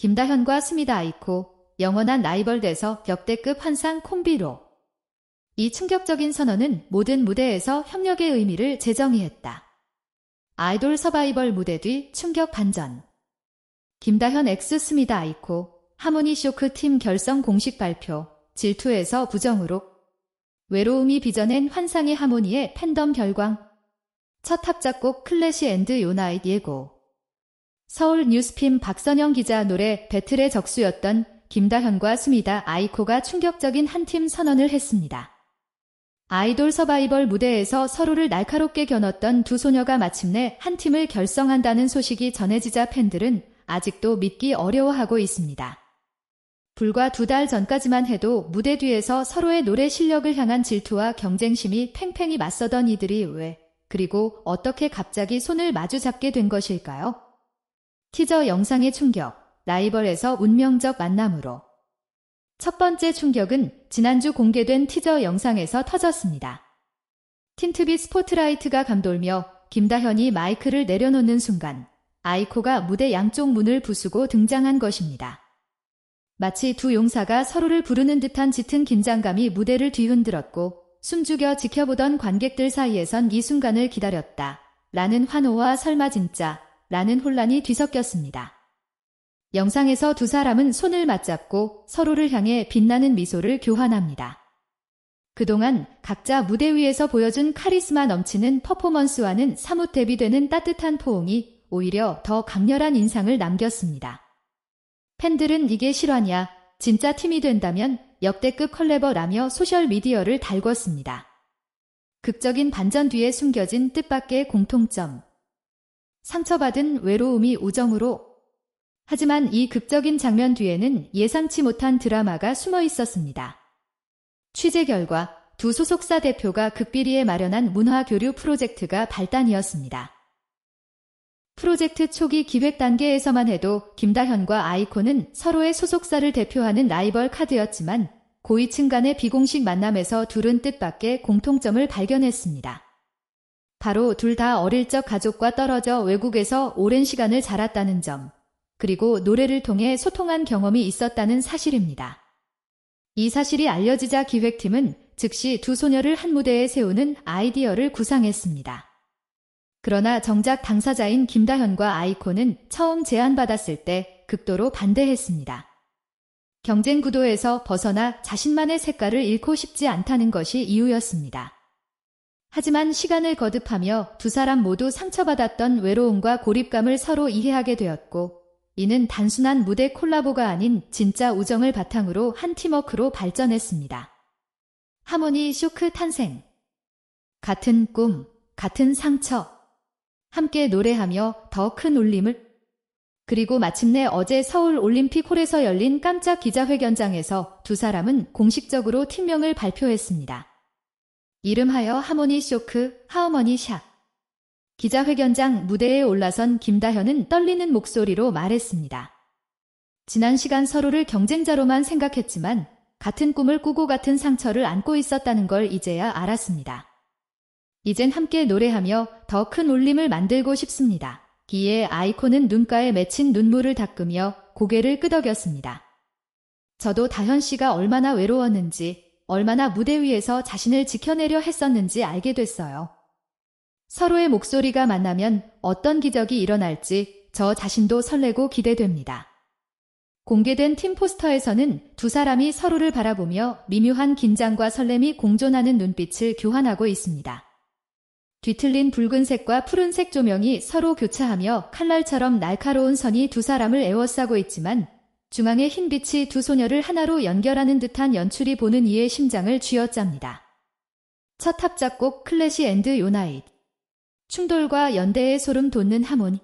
김다현과 스미다 아이코, 영원한 라이벌 돼서 역대급 환상 콤비로. 이 충격적인 선언은 모든 무대에서 협력의 의미를 재정의했다. 아이돌 서바이벌 무대 뒤 충격 반전. 김다현 엑스 스미다 아이코, 하모니 쇼크 팀 결성 공식 발표, 질투에서 부정으로. 외로움이 빚어낸 환상의 하모니의 팬덤 결광. 첫 합작곡 클래시 앤드 요나잇 예고. 서울 뉴스핌 박선영 기자 노래 배틀의 적수였던 김다현과 스미다 아이코가 충격적인 한 팀 선언을 했습니다. 아이돌 서바이벌 무대에서 서로를 날카롭게 겨눴던 두 소녀가 마침내 한 팀을 결성한다는 소식이 전해지자 팬들은 아직도 믿기 어려워하고 있습니다. 불과 두 달 전까지만 해도 무대 뒤에서 서로의 노래 실력을 향한 질투와 경쟁심이 팽팽히 맞서던 이들이 왜, 그리고 어떻게 갑자기 손을 마주잡게 된 것일까요? 티저 영상의 충격, 라이벌에서 운명적 만남으로. 첫 번째 충격은 지난주 공개된 티저 영상에서 터졌습니다. 틴트비 스포트라이트가 감돌며 김다현이 마이크를 내려놓는 순간 아이코가 무대 양쪽 문을 부수고 등장한 것입니다. 마치 두 용사가 서로를 부르는 듯한 짙은 긴장감이 무대를 뒤흔들었고 숨죽여 지켜보던 관객들 사이에선 이 순간을 기다렸다. 라는 환호와 설마 진짜 라는 혼란이 뒤섞였습니다. 영상에서 두 사람은 손을 맞잡고 서로를 향해 빛나는 미소를 교환합니다. 그동안 각자 무대 위에서 보여준 카리스마 넘치는 퍼포먼스와는 사뭇 대비되는 따뜻한 포옹이 오히려 더 강렬한 인상을 남겼습니다. 팬들은 이게 실화냐, 진짜 팀이 된다면 역대급 컬래버라며 소셜미디어를 달궜습니다. 극적인 반전 뒤에 숨겨진 뜻밖의 공통점. 상처받은 외로움이 우정으로 하지만 이 극적인 장면 뒤에는 예상치 못한 드라마가 숨어 있었습니다. 취재 결과 두 소속사 대표가 극비리에 마련한 문화 교류 프로젝트가 발단이었습니다. 프로젝트 초기 기획 단계에서만 해도 김다현과 아이콘은 서로의 소속사를 대표하는 라이벌 카드였지만 고위층 간의 비공식 만남에서 둘은 뜻밖의 공통점을 발견했습니다. 바로 둘 다 어릴 적 가족과 떨어져 외국에서 오랜 시간을 자랐다는 점, 그리고 노래를 통해 소통한 경험이 있었다는 사실입니다. 이 사실이 알려지자 기획팀은 즉시 두 소녀를 한 무대에 세우는 아이디어를 구상했습니다. 그러나 정작 당사자인 김다현과 아이콘은 처음 제안받았을 때 극도로 반대했습니다. 경쟁 구도에서 벗어나 자신만의 색깔을 잃고 싶지 않다는 것이 이유였습니다. 하지만 시간을 거듭하며 두 사람 모두 상처받았던 외로움과 고립감을 서로 이해하게 되었고 이는 단순한 무대 콜라보가 아닌 진짜 우정을 바탕으로 한 팀워크로 발전했습니다. 하모니 쇼크 탄생. 같은 꿈, 같은 상처. 함께 노래하며 더 큰 울림을. 그리고 마침내 어제 서울 올림픽 홀에서 열린 깜짝 기자회견장에서 두 사람은 공식적으로 팀명을 발표했습니다. 이름하여 하모니 쇼크, 하어머니 샷. 기자회견장 무대에 올라선 김다현은 떨리는 목소리로 말했습니다. 지난 시간 서로를 경쟁자로만 생각했지만 같은 꿈을 꾸고 같은 상처를 안고 있었다는 걸 이제야 알았습니다. 이젠 함께 노래하며 더 큰 울림을 만들고 싶습니다. 기에 아이콘은 눈가에 맺힌 눈물을 닦으며 고개를 끄덕였습니다. 저도 다현 씨가 얼마나 외로웠는지, 얼마나 무대 위에서 자신을 지켜내려 했었는지 알게 됐어요. 서로의 목소리가 만나면 어떤 기적이 일어날지 저 자신도 설레고 기대됩니다. 공개된 팀 포스터에서는 두 사람이 서로를 바라보며 미묘한 긴장과 설렘이 공존하는 눈빛을 교환하고 있습니다. 뒤틀린 붉은색과 푸른색 조명이 서로 교차하며 칼날처럼 날카로운 선이 두 사람을 에워싸고 있지만 중앙의 흰 빛이 두 소녀를 하나로 연결하는 듯한 연출이 보는 이의 심장을 쥐어짭니다. 첫 합작곡 클래시 앤드 요나잇 충돌과 연대의 소름 돋는 하모니.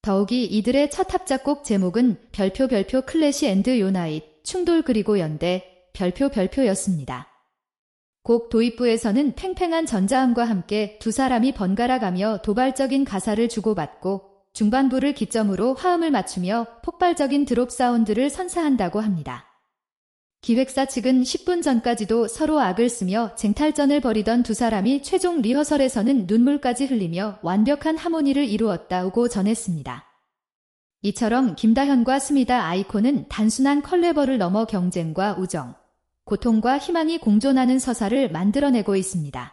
더욱이 이들의 첫 합작곡 제목은 별표 별표 클래시 앤드 요나잇, 충돌 그리고 연대, 별표 별표였습니다. 곡 도입부에서는 팽팽한 전자음과 함께 두 사람이 번갈아 가며 도발적인 가사를 주고받고 중반부를 기점으로 화음을 맞추며 폭발적인 드롭 사운드를 선사한다고 합니다. 기획사 측은 10분 전까지도 서로 악을 쓰며 쟁탈전을 벌이던 두 사람이 최종 리허설에서는 눈물까지 흘리며 완벽한 하모니를 이루었다고 전했습니다. 이처럼 김다현과 스미다 아이코는 단순한 컬레버를 넘어 경쟁과 우정, 고통과 희망이 공존하는 서사를 만들어내고 있습니다.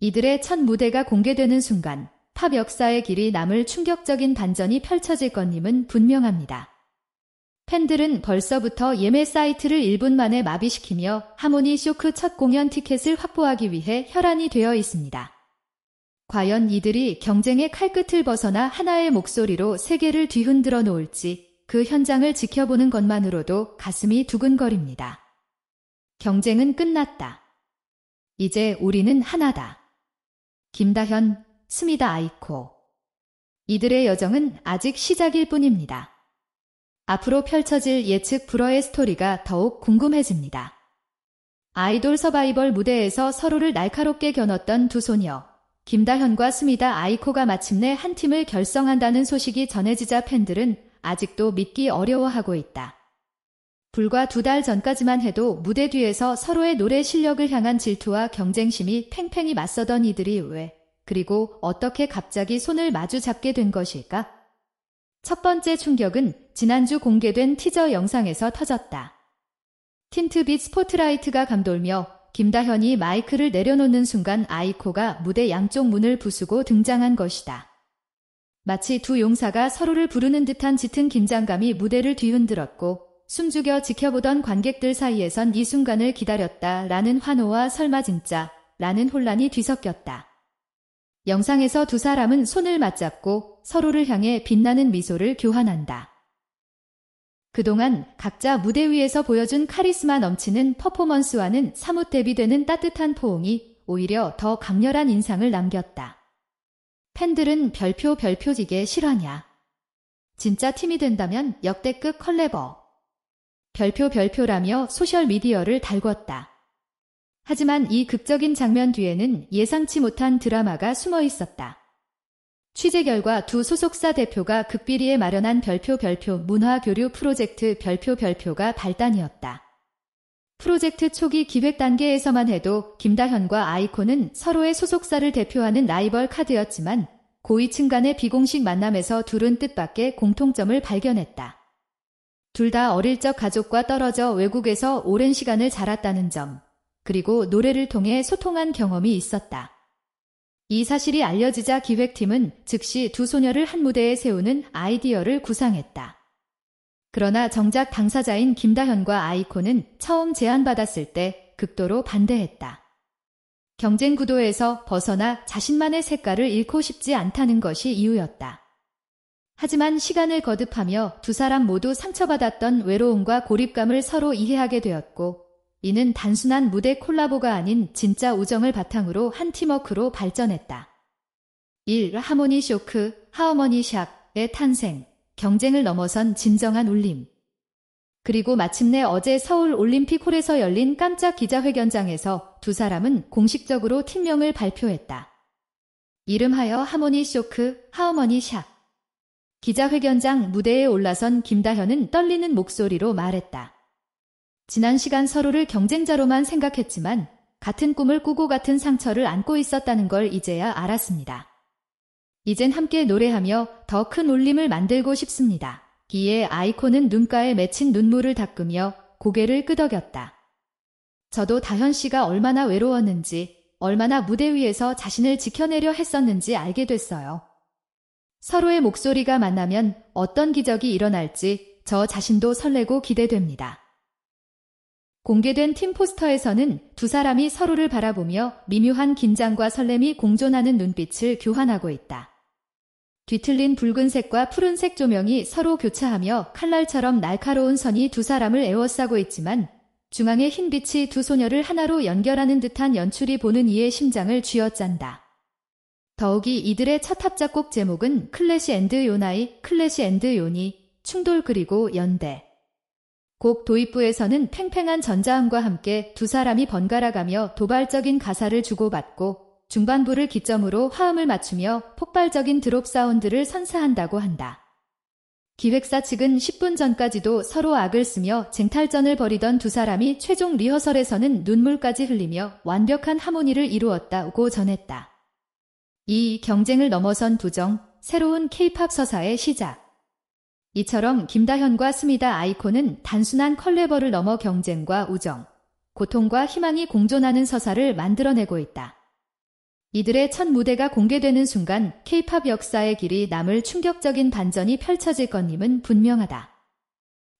이들의 첫 무대가 공개되는 순간 팝 역사의 길이 남을 충격적인 반전이 펼쳐질 것임은 분명합니다. 팬들은 벌써부터 예매 사이트를 1분 만에 마비시키며 하모니 쇼크 첫 공연 티켓을 확보하기 위해 혈안이 되어 있습니다. 과연 이들이 경쟁의 칼끝을 벗어나 하나의 목소리로 세계를 뒤흔들어 놓을지 그 현장을 지켜보는 것만으로도 가슴이 두근거립니다. 경쟁은 끝났다. 이제 우리는 하나다. 김다현, 스미다 아이코. 이들의 여정은 아직 시작일 뿐입니다. 앞으로 펼쳐질 예측 불허의 스토리가 더욱 궁금해집니다. 아이돌 서바이벌 무대에서 서로를 날카롭게 겨눴던 두 소녀, 김다현과 스미다 아이코가 마침내 한 팀을 결성한다는 소식이 전해지자 팬들은 아직도 믿기 어려워하고 있다. 불과 두 달 전까지만 해도 무대 뒤에서 서로의 노래 실력을 향한 질투와 경쟁심이 팽팽히 맞서던 이들이 왜, 그리고 어떻게 갑자기 손을 마주 잡게 된 것일까? 첫 번째 충격은 지난주 공개된 티저 영상에서 터졌다. 틴트빛 스포트라이트가 감돌며 김다현이 마이크를 내려놓는 순간 아이코가 무대 양쪽 문을 부수고 등장한 것이다. 마치 두 용사가 서로를 부르는 듯한 짙은 긴장감이 무대를 뒤흔들었고 숨죽여 지켜보던 관객들 사이에선 이 순간을 기다렸다 라는 환호와 설마 진짜 라는 혼란이 뒤섞였다. 영상에서 두 사람은 손을 맞잡고 서로를 향해 빛나는 미소를 교환한다. 그동안 각자 무대 위에서 보여준 카리스마 넘치는 퍼포먼스와는 사뭇 대비되는 따뜻한 포옹이 오히려 더 강렬한 인상을 남겼다. 팬들은 별표 별표지게 실화냐. 진짜 팀이 된다면 역대급 컬레버. 별표 별표라며 소셜미디어를 달궜다. 하지만 이 극적인 장면 뒤에는 예상치 못한 드라마가 숨어 있었다. 취재 결과 두 소속사 대표가 극비리에 마련한 별표 별표 문화 교류 프로젝트 별표 별표가 발단이었다. 프로젝트 초기 기획 단계에서만 해도 김다현과 아이콘은 서로의 소속사를 대표하는 라이벌 카드였지만 고위층 간의 비공식 만남에서 둘은 뜻밖의 공통점을 발견했다. 둘 다 어릴 적 가족과 떨어져 외국에서 오랜 시간을 자랐다는 점, 그리고 노래를 통해 소통한 경험이 있었다. 이 사실이 알려지자 기획팀은 즉시 두 소녀를 한 무대에 세우는 아이디어를 구상했다. 그러나 정작 당사자인 김다현과 아이코는 처음 제안받았을 때 극도로 반대했다. 경쟁 구도에서 벗어나 자신만의 색깔을 잃고 싶지 않다는 것이 이유였다. 하지만 시간을 거듭하며 두 사람 모두 상처받았던 외로움과 고립감을 서로 이해하게 되었고 이는 단순한 무대 콜라보가 아닌 진짜 우정을 바탕으로 한 팀워크로 발전했다. 1. 하모니 쇼크, 하어머니 샥의 탄생, 경쟁을 넘어선 진정한 울림. 그리고 마침내 어제 서울 올림픽 홀에서 열린 깜짝 기자회견장에서 두 사람은 공식적으로 팀명을 발표했다. 이름하여 하모니 쇼크, 하어머니 샥. 기자회견장 무대에 올라선 김다현은 떨리는 목소리로 말했다. 지난 시간 서로를 경쟁자로만 생각했지만 같은 꿈을 꾸고 같은 상처를 안고 있었다는 걸 이제야 알았습니다. 이젠 함께 노래하며 더 큰 울림을 만들고 싶습니다. 기에 아이콘은 눈가에 맺힌 눈물을 닦으며 고개를 끄덕였다. 저도 다현 씨가 얼마나 외로웠는지, 얼마나 무대 위에서 자신을 지켜내려 했었는지 알게 됐어요. 서로의 목소리가 만나면 어떤 기적이 일어날지 저 자신도 설레고 기대됩니다. 공개된 팀 포스터에서는 두 사람이 서로를 바라보며 미묘한 긴장과 설렘이 공존하는 눈빛을 교환하고 있다. 뒤틀린 붉은색과 푸른색 조명이 서로 교차하며 칼날처럼 날카로운 선이 두 사람을 에워싸고 있지만 중앙의 흰 빛이 두 소녀를 하나로 연결하는 듯한 연출이 보는 이의 심장을 쥐어짠다. 더욱이 이들의 첫 합작곡 제목은 클래시 앤드 요나이, 클래시 앤드 요니, 충돌 그리고 연대. 곡 도입부에서는 팽팽한 전자음과 함께 두 사람이 번갈아가며 도발적인 가사를 주고받고 중반부를 기점으로 화음을 맞추며 폭발적인 드롭 사운드를 선사한다고 한다. 기획사 측은 10분 전까지도 서로 악을 쓰며 쟁탈전을 벌이던 두 사람이 최종 리허설에서는 눈물까지 흘리며 완벽한 하모니를 이루었다고 전했다. 이 경쟁을 넘어선 부정, 새로운 케이팝 서사의 시작. 이처럼 김다현과 스미다 아이콘은 단순한 컬레버를 넘어 경쟁과 우정, 고통과 희망이 공존하는 서사를 만들어내고 있다. 이들의 첫 무대가 공개되는 순간 케이팝 역사의 길이 남을 충격적인 반전이 펼쳐질 것임은 분명하다.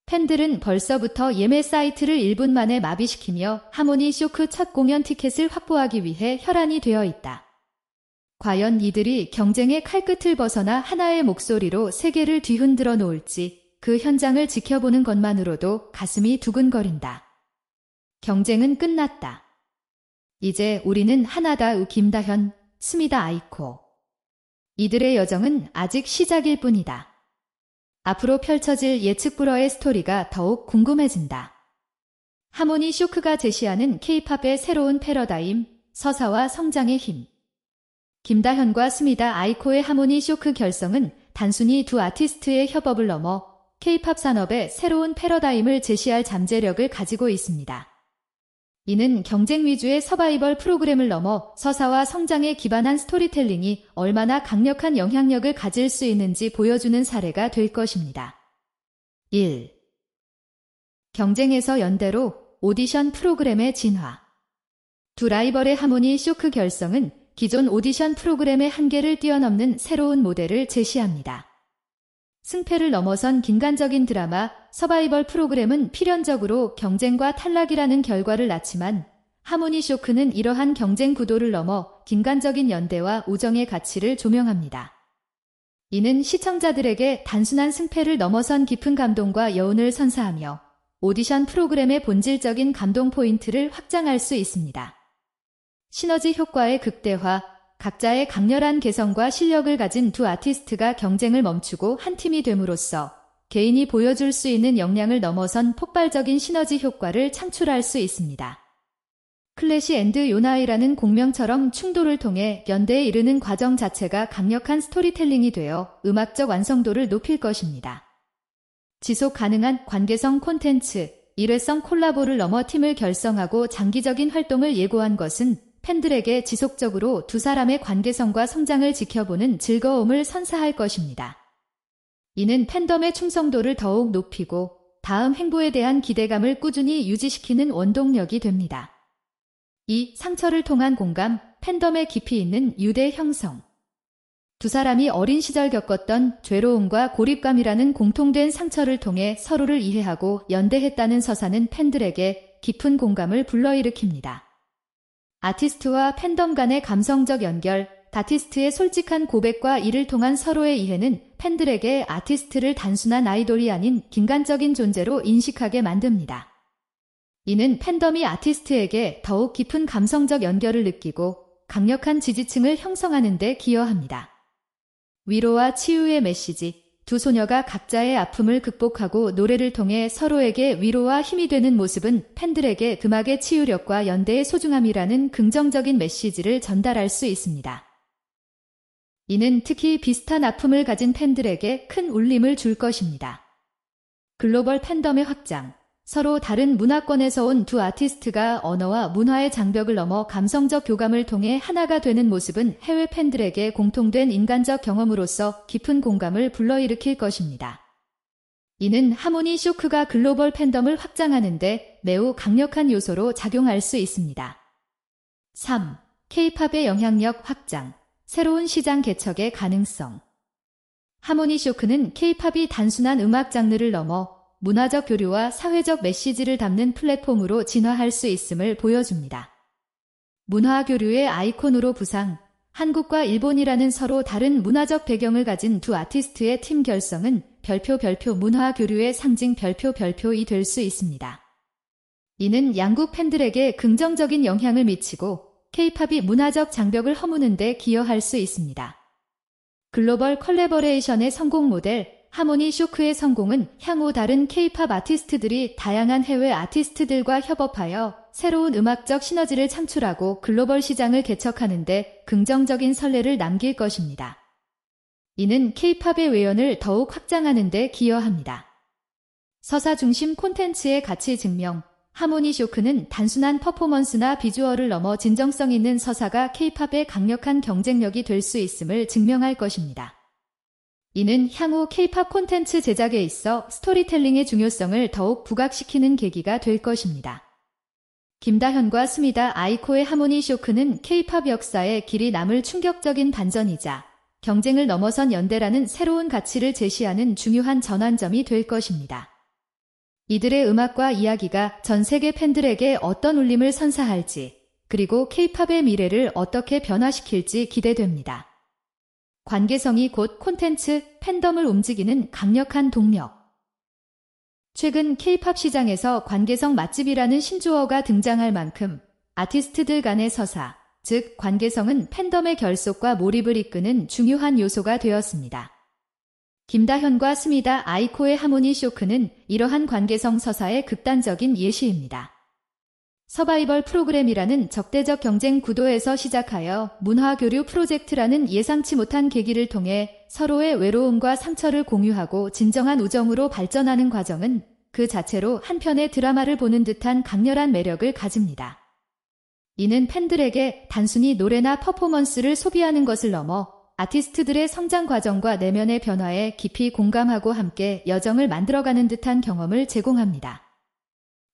팬들은 벌써부터 예매 사이트를 1분 만에 마비시키며 하모니 쇼크 첫 공연 티켓을 확보하기 위해 혈안이 되어 있다. 과연 이들이 경쟁의 칼끝을 벗어나 하나의 목소리로 세계를 뒤흔들어 놓을지 그 현장을 지켜보는 것만으로도 가슴이 두근거린다. 경쟁은 끝났다. 이제 우리는 하나다 우 김다현, 스미다 아이코. 이들의 여정은 아직 시작일 뿐이다. 앞으로 펼쳐질 예측 불허의 스토리가 더욱 궁금해진다. 하모니 쇼크가 제시하는 케이팝의 새로운 패러다임, 서사와 성장의 힘. 김다현과 스미다 아이코의 하모니 쇼크 결성은 단순히 두 아티스트의 협업을 넘어 케이팝 산업의 새로운 패러다임을 제시할 잠재력을 가지고 있습니다. 이는 경쟁 위주의 서바이벌 프로그램을 넘어 서사와 성장에 기반한 스토리텔링이 얼마나 강력한 영향력을 가질 수 있는지 보여주는 사례가 될 것입니다. 1. 경쟁에서 연대로 오디션 프로그램의 진화. 두 라이벌의 하모니 쇼크 결성은 기존 오디션 프로그램의 한계를 뛰어넘는 새로운 모델을 제시합니다. 승패를 넘어선 긴간적인 드라마, 서바이벌 프로그램은 필연적으로 경쟁과 탈락이라는 결과를 낳지만 하모니 쇼크는 이러한 경쟁 구도를 넘어 긴간적인 연대와 우정의 가치를 조명합니다. 이는 시청자들에게 단순한 승패를 넘어선 깊은 감동과 여운을 선사하며 오디션 프로그램의 본질적인 감동 포인트를 확장할 수 있습니다. 시너지 효과의 극대화, 각자의 강렬한 개성과 실력을 가진 두 아티스트가 경쟁을 멈추고 한 팀이 됨으로써 개인이 보여줄 수 있는 역량을 넘어선 폭발적인 시너지 효과를 창출할 수 있습니다. 클래시 앤드 요나이라는 공명처럼 충돌을 통해 연대에 이르는 과정 자체가 강력한 스토리텔링이 되어 음악적 완성도를 높일 것입니다. 지속 가능한 관계성 콘텐츠, 일회성 콜라보를 넘어 팀을 결성하고 장기적인 활동을 예고한 것은 팬들에게 지속적으로 두 사람의 관계성과 성장을 지켜보는 즐거움을 선사할 것입니다. 이는 팬덤의 충성도를 더욱 높이고 다음 행보에 대한 기대감을 꾸준히 유지시키는 원동력이 됩니다. 이 상처를 통한 공감, 팬덤의 깊이 있는 유대 형성. 두 사람이 어린 시절 겪었던 죄로움과 고립감이라는 공통된 상처를 통해 서로를 이해하고 연대했다는 서사는 팬들에게 깊은 공감을 불러일으킵니다. 아티스트와 팬덤 간의 감성적 연결, 다티스트의 솔직한 고백과 이를 통한 서로의 이해는 팬들에게 아티스트를 단순한 아이돌이 아닌 긴간적인 존재로 인식하게 만듭니다. 이는 팬덤이 아티스트에게 더욱 깊은 감성적 연결을 느끼고 강력한 지지층을 형성하는 데 기여합니다. 위로와 치유의 메시지, 두 소녀가 각자의 아픔을 극복하고 노래를 통해 서로에게 위로와 힘이 되는 모습은 팬들에게 음악의 치유력과 연대의 소중함이라는 긍정적인 메시지를 전달할 수 있습니다. 이는 특히 비슷한 아픔을 가진 팬들에게 큰 울림을 줄 것입니다. 글로벌 팬덤의 확장, 서로 다른 문화권에서 온 두 아티스트가 언어와 문화의 장벽을 넘어 감성적 교감을 통해 하나가 되는 모습은 해외 팬들에게 공통된 인간적 경험으로서 깊은 공감을 불러일으킬 것입니다. 이는 하모니 쇼크가 글로벌 팬덤을 확장하는데 매우 강력한 요소로 작용할 수 있습니다. 3. 케이팝의 영향력 확장, 새로운 시장 개척의 가능성. 하모니 쇼크는 케이팝이 단순한 음악 장르를 넘어 문화적 교류와 사회적 메시지를 담는 플랫폼으로 진화할 수 있음을 보여줍니다. 문화 교류의 아이콘으로 부상, 한국과 일본이라는 서로 다른 문화적 배경을 가진 두 아티스트의 팀 결성은 별표 별표 문화 교류의 상징 별표 별표이 될 수 있습니다. 이는 양국 팬들에게 긍정적인 영향을 미치고 케이팝이 문화적 장벽을 허무는 데 기여할 수 있습니다. 글로벌 컬래버레이션의 성공 모델 하모니 쇼크의 성공은 향후 다른 케이팝 아티스트들이 다양한 해외 아티스트들과 협업하여 새로운 음악적 시너지를 창출하고 글로벌 시장을 개척하는데 긍정적인 선례를 남길 것입니다. 이는 케이팝의 외연을 더욱 확장하는 데 기여합니다. 서사 중심 콘텐츠의 가치 증명, 하모니 쇼크는 단순한 퍼포먼스나 비주얼을 넘어 진정성 있는 서사가 케이팝의 강력한 경쟁력이 될 수 있음을 증명할 것입니다. 이는 향후 K-팝 콘텐츠 제작에 있어 스토리텔링의 중요성을 더욱 부각시키는 계기가 될 것입니다. 김다현과 스미다 아이코의 하모니 쇼크는 K-팝 역사에 길이 남을 충격적인 반전이자 경쟁을 넘어선 연대라는 새로운 가치를 제시하는 중요한 전환점이 될 것입니다. 이들의 음악과 이야기가 전 세계 팬들에게 어떤 울림을 선사할지, 그리고 K-팝의 미래를 어떻게 변화시킬지 기대됩니다. 관계성이 곧 콘텐츠, 팬덤을 움직이는 강력한 동력. 최근 K-팝 시장에서 관계성 맛집이라는 신조어가 등장할 만큼 아티스트들 간의 서사, 즉 관계성은 팬덤의 결속과 몰입을 이끄는 중요한 요소가 되었습니다. 김다현과 스미다 아이코의 하모니 쇼크는 이러한 관계성 서사의 극단적인 예시입니다. 서바이벌 프로그램이라는 적대적 경쟁 구도에서 시작하여 문화교류 프로젝트라는 예상치 못한 계기를 통해 서로의 외로움과 상처를 공유하고 진정한 우정으로 발전하는 과정은 그 자체로 한 편의 드라마를 보는 듯한 강렬한 매력을 가집니다. 이는 팬들에게 단순히 노래나 퍼포먼스를 소비하는 것을 넘어 아티스트들의 성장 과정과 내면의 변화에 깊이 공감하고 함께 여정을 만들어가는 듯한 경험을 제공합니다.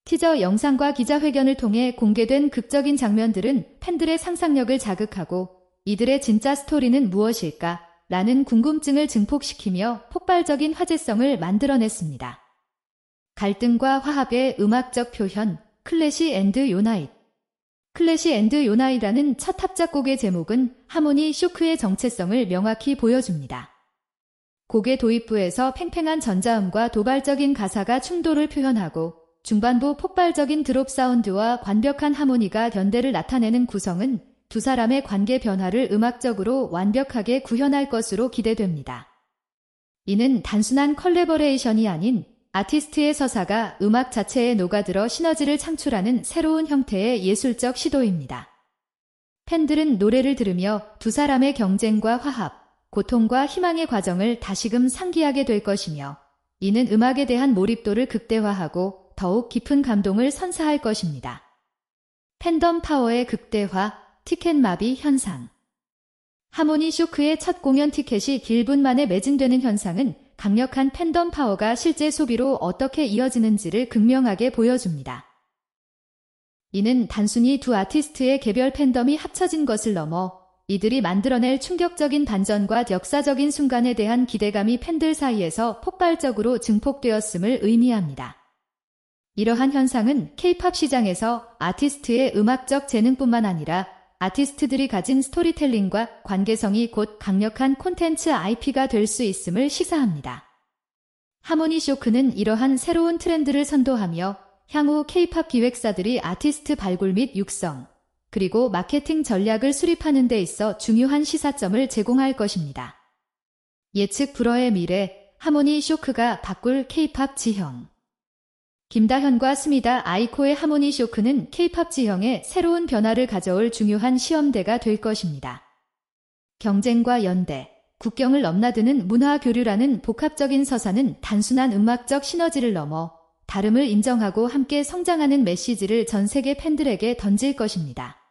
티저 영상과 기자회견을 통해 공개된 극적인 장면들은 팬들의 상상력을 자극하고 이들의 진짜 스토리는 무엇일까? 라는 궁금증을 증폭시키며 폭발적인 화제성을 만들어냈습니다. 갈등과 화합의 음악적 표현, 클래시 앤드 요나잇. 클래시 앤드 요나이라는 첫 합작곡의 제목은 하모니 쇼크의 정체성을 명확히 보여줍니다. 곡의 도입부에서 팽팽한 전자음과 도발적인 가사가 충돌을 표현하고 중반부 폭발적인 드롭 사운드와 완벽한 하모니가 견대를 나타내는 구성은 두 사람의 관계 변화를 음악적으로 완벽하게 구현할 것으로 기대됩니다. 이는 단순한 컬래버레이션이 아닌 아티스트의 서사가 음악 자체에 녹아들어 시너지를 창출하는 새로운 형태의 예술적 시도입니다. 팬들은 노래를 들으며 두 사람의 경쟁과 화합, 고통과 희망의 과정을 다시금 상기하게 될 것이며 이는 음악에 대한 몰입도를 극대화하고 더욱 깊은 감동을 선사할 것입니다. 팬덤 파워의 극대화, 티켓 마비 현상 하모니 쇼크의 첫 공연 티켓이 길분 만에 매진되는 현상은 강력한 팬덤 파워가 실제 소비로 어떻게 이어지는지를 극명하게 보여줍니다. 이는 단순히 두 아티스트의 개별 팬덤이 합쳐진 것을 넘어 이들이 만들어낼 충격적인 반전과 역사적인 순간에 대한 기대감이 팬들 사이에서 폭발적으로 증폭되었음을 의미합니다. 이러한 현상은 케이팝 시장에서 아티스트의 음악적 재능뿐만 아니라 아티스트들이 가진 스토리텔링과 관계성이 곧 강력한 콘텐츠 IP가 될 수 있음을 시사합니다. 하모니 쇼크는 이러한 새로운 트렌드를 선도하며 향후 케이팝 기획사들이 아티스트 발굴 및 육성, 그리고 마케팅 전략을 수립하는 데 있어 중요한 시사점을 제공할 것입니다. 예측 불허의 미래, 하모니 쇼크가 바꿀 케이팝 지형 김다현과 스미다 아이코의 하모니 쇼크는 케이팝 지형에 새로운 변화를 가져올 중요한 시험대가 될 것입니다. 경쟁과 연대, 국경을 넘나드는 문화 교류라는 복합적인 서사는 단순한 음악적 시너지를 넘어 다름을 인정하고 함께 성장하는 메시지를 전 세계 팬들에게 던질 것입니다.